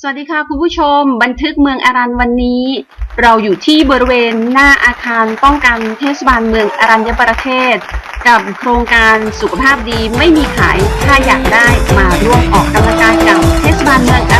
สวัสดีค่ะคุณผู้ชม บันทึกเมืองอารันวันนี้ เราอยู่ที่บริเวณหน้าอาคารป้องกันเทศบาลเมืองอารัญญประเทศ กับโครงการสุขภาพดีไม่มีขายถ้าอยากได้มาร่วมออกกำลังกายกับเทศบาลเมือง